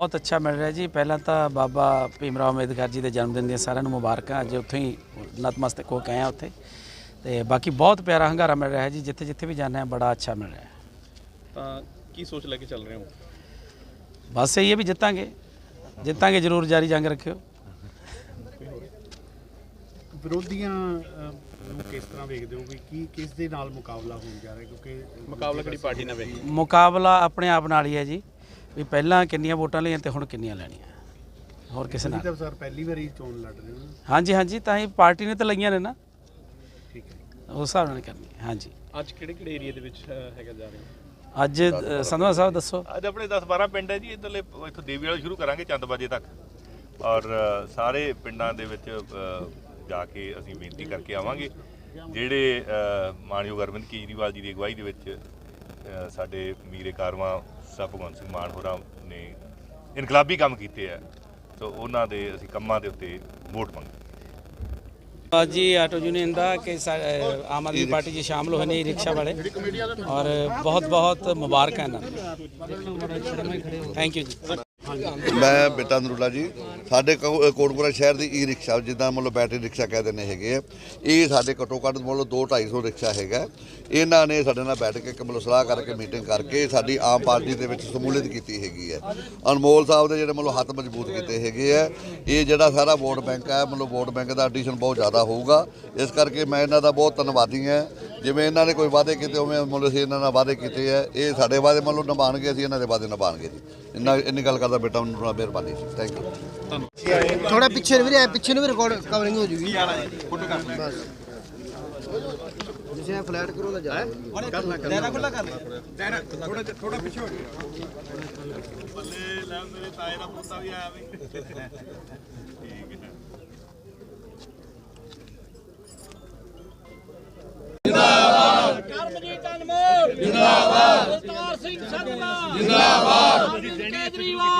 ਬਹੁਤ ਅੱਛਾ ਮਿਲ ਰਿਹਾ ਜੀ। ਪਹਿਲਾਂ ਤਾਂ ਬਾਬਾ ਭੀਮਰਾਓ ਅੰਬੇਦਕਰ ਜੀ ਦੇ ਜਨਮ ਦਿਨ ਦੀਆਂ ਸਾਰਿਆਂ ਨੂੰ ਮੁਬਾਰਕਾਂ। ਅੱਜ ਉੱਥੇ ਹੀ ਨਤਮਸਤਕ ਹੋ ਕੇ ਆਏ ਹਾਂ ਉੱਥੇ। ਤੇ ਬਾਕੀ ਬਹੁਤ ਪਿਆਰਾ ਹੰਗਾਰਾ ਮਿਲ ਰਿਹਾ ਜੀ। ਜਿੱਥੇ ਜਿੱਥੇ ਵੀ ਜਾਂਦੇ ਹਾਂ ਬੜਾ ਅੱਛਾ ਮਿਲ ਰਿਹਾ। ਹੈ ਤਾਂ ਕੀ ਸੋਚ ਲੈ ਕੇ ਚੱਲ ਰਹੇ ਹੋ? ਬਸ ਇਹ ਹੈ ਵੀ ਜਿੱਤਾਂਗੇ। ਜਿੱਤਾਂਗੇ ਜ਼ਰੂਰ ਜਾਰੀ ਜੰਗ ਰੱਖਿਓ। ਵਿਰੋਧੀਆਂ ਨੂੰ ਕਿਸ ਤਰ੍ਹਾਂ ਵੇਖਦੇ ਹੋ ਵੀ ਕੀ ਕਿਸ ਦੇ ਨਾਲ ਮੁਕਾਬਲਾ ਹੋਣ ਜਾ ਰਿਹਾ? ਕਿਉਂਕਿ ਮੁਕਾਬਲਾ ਕਿਹੜੀ ਪਾਰਟੀ ਨਾਲ ਵੇ ਮੁਕਾਬਲਾ ਆਪਣੇ ਆਪ ਨਾਲ ਹੀ ਹੈ ਜੀ। ਵੀ ਪਹਿਲਾਂ ਕਿੰਨੀਆਂ ਵੋਟਾਂ ਲਈਆਂ ਤੇ ਹੁਣ ਕਿੰਨੀਆਂ ਲੈਣੀਆਂ। ਹੋਰ ਕਿਸੇ ਨਾਲ। ਤਾਂ ਸਰ ਪਹਿਲੀ ਵਾਰੀ ਚੋਣ ਲੜ ਰਹੇ ਹੋ। ਹਾਂਜੀ ਹਾਂਜੀ ਤਾਂ ਹੀ ਪਾਰਟੀ ਨੇ ਤਾਂ ਲਈਆਂ ਨੇ ਨਾ। ਠੀਕ ਹੈ। ਉਸ ਹਿਸਾਬ ਨਾਲ ਕਰਨੀ ਹੈ ਹਾਂਜੀ। ਅੱਜ ਕਿਹੜੇ ਕਿਹੜੇ ਏਰੀਆ ਦੇ ਵਿੱਚ ਅ, ਹੈਗਾ ਜਾ ਰਹੇ? ਹੋ ਅੱਜ ਅ, ਸੰਧਵਾ ਸਾਹਿਬ ਦੱਸੋ। ਅੱਜ ਆਪਣੇ 10-12 ਪਿੰਡ ਹੈ ਜੀ ਇਧਰਲੇ ਇੱਥੋਂ ਦੇਵੀ ਵਾਲੇ ਸ਼ੁਰੂ ਕਰਾਂਗੇ ਚੰਦ ਵਜੇ ਤੱਕ। ਔਰ ਅ, ਸਾਰੇ ਪਿੰਡਾਂ ਦੇ ਵਿੱਚ ਅ, ਜਾ ਕੇ ਅਸੀਂ ਬੇਨਤੀ ਕਰਕੇ ਆਵਾਂਗੇ। ਜਿਹੜੇ ਅ, ਮਾਨਯੋਗ ਅਰਵਿੰਦ ਕੇਜਰੀਵਾਲ ਜੀ ਦੀ ਅਗਵਾਈ ਦੇ ਵਿੱਚ ਅ, ਸਾਡੇ ਮੀਰੇ ਕਾਰਵਾਂ ਸਾਹਿਬ ਭਗਵੰਤ ਸਿੰਘ ਮਾਨ ਹੋਰਾਂ ਨੇ ਇਨਕਲਾਬੀ ਕੰਮ ਕੀਤੇ ਆ ਸੋ ਉਹਨਾਂ ਦੇ ਅਸੀਂ ਕੰਮਾਂ ਦੇ ਉੱਤੇ ਵੋਟ ਅੱਜ ਜੀ ਆਟੋ ਯੂਨੀਅਨ ਦਾ ਕਿ ਆਮ ਆਦਮੀ ਪਾਰਟੀ 'ਚ ਸ਼ਾਮਲ ਹੋਏ ਨੇ ਰਿਕਸ਼ਾ ਵਾਲੇ। ਔਰ ਬਹੁਤ ਬਹੁਤ ਮੁਬਾਰਕਾਂ ਇਹਨਾਂ ਨੂੰ। ਥੈਂਕ ਯੂ ਜੀ। ਮੈਂ ਬੇਟਾ ਨਰੂਲਾ ਜੀ। ਸਾਡੇ ਕੋ- ਕੋਟਪੁਰਾ ਸ਼ਹਿਰ ਦੀ ਈ ਰਿਕਸ਼ਾ ਜਿੱਦਾਂ ਮਤਲਬ ਬੈਟਰੀ ਰਿਕਸ਼ਾ ਕਹਿੰਦੇ ਨੇ ਹੈਗੇ ਆ, ਇਹ ਸਾਡੇ ਘੱਟੋ ਘੱਟ ਮਤਲਬ 2 250 ਰਿਕਸ਼ਾ ਹੈਗਾ। ਇਹਨਾਂ ਨੇ ਸਾਡੇ ਨਾਲ ਬੈਠ ਕੇ ਇੱਕ ਮਤਲਬ ਸਲਾਹ ਕਰਕੇ ਮੀਟਿੰਗ ਕਰਕੇ ਸਾਡੀ ਆਮ ਪਾਰਟੀ ਦੇ ਵਿੱਚ ਸਮੂਲੀਅਤ ਕੀਤੀ ਹੈਗੀ ਹੈ। ਅਨਮੋਲ ਸਾਹਿਬ ਦੇ ਜਿਹੜੇ ਮਤਲਬ ਹੱਥ ਮਜ਼ਬੂਤ ਕੀਤੇ ਹੈਗੇ ਆ, ਇਹ ਜਿਹੜਾ ਸਾਰਾ ਵੋਟ ਬੈਂਕ ਹੈ, ਮਤਲਬ ਵੋਟ ਬੈਂਕ ਦਾ ਐਡੀਸ਼ਨ ਬਹੁਤ ਜ਼ਿਆਦਾ ਹੋਊਗਾ। ਇਸ ਕਰਕੇ ਮੈਂ ਇਹਨਾਂ ਦਾ ਬਹੁਤ ਧੰਨਵਾਦੀ ਹਾਂ। ਜਿਵੇਂ ਇਹਨਾਂ ਨੇ ਕੋਈ ਵਾਅਦੇ ਕੀਤੇ, ਉਵੇਂ ਮਤਲਬ ਅਸੀਂ ਇਹਨਾਂ ਨਾਲ ਵਾਅਦੇ ਕੀਤੇ ਆ। ਇਹ ਸਾਡੇ ਵਾਅਦੇ ਮਤਲਬ ਨਿਭਾਉਣਗੇ, ਅਸੀਂ ਇਹਨਾਂ ਦੇ ਵਾਅਦੇ ਨਿਭਾਉਣਗੇ ਜੀ। ਇੰਨਾ ਇੰਨੀ ਗੱਲ ਕਰਦਾ ਬੇਟਾ ਮੈਨੂੰ ਮਿਹਰਬਾਨੀ ਜੀ। ਥੈਂਕ ਯੂ ਥੋੜਾ ਪਿੱਛੇ ਨੂੰ ਵੀ ਰਿਹਾ ਪਿੱਛੇ ਨੂੰ ਵੀ ਰਿਕਾਰਡ ਕਵਰਿੰਗ ਹੋ ਜੂਗੀ। ਬਸ। ਜਿਸੇ ਫਲੈਟ ਕਰੋ ਤਾਂ ਜਾ। ਕਰਮਜੀਤ ਅਨਮੋਲ ਜਿੰਦਾਬਾਦ। ਅਵਤਾਰ ਸਿੰਘ ਸੰਧਵਾ ਜਿੰਦਾਬਾਦ। ਕੇਜਰੀਵਾਲ। ਹਾਂ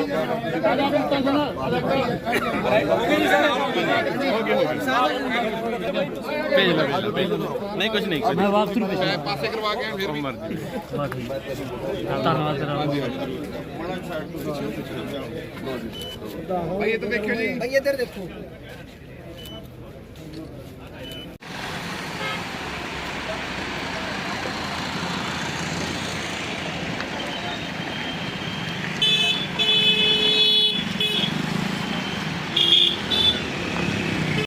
ਚਲੋ ਵਾਹ ਜੀ ਹੋਰ ਕੌਣ ਹੈ ਹੋਰ ਬੰਦੇ ਬੁਲਾਓ ਵੀ। ਬੁਲਾਓ ਆਜੋ ਆਜੋ ਆਜੋ ਆਜੋ ਲੱਗੇ ਆਜੋ ਆਜੋ ਆਜੋ ਆਪਾਂ ਇਕੱਠੇ ਕਰ ਲਾਂਗੇ ਨਹੀਂ ਕੁਝ ਨਹੀਂ ਭਾਈ ਇੱਧਰ ਦੇਖੋ।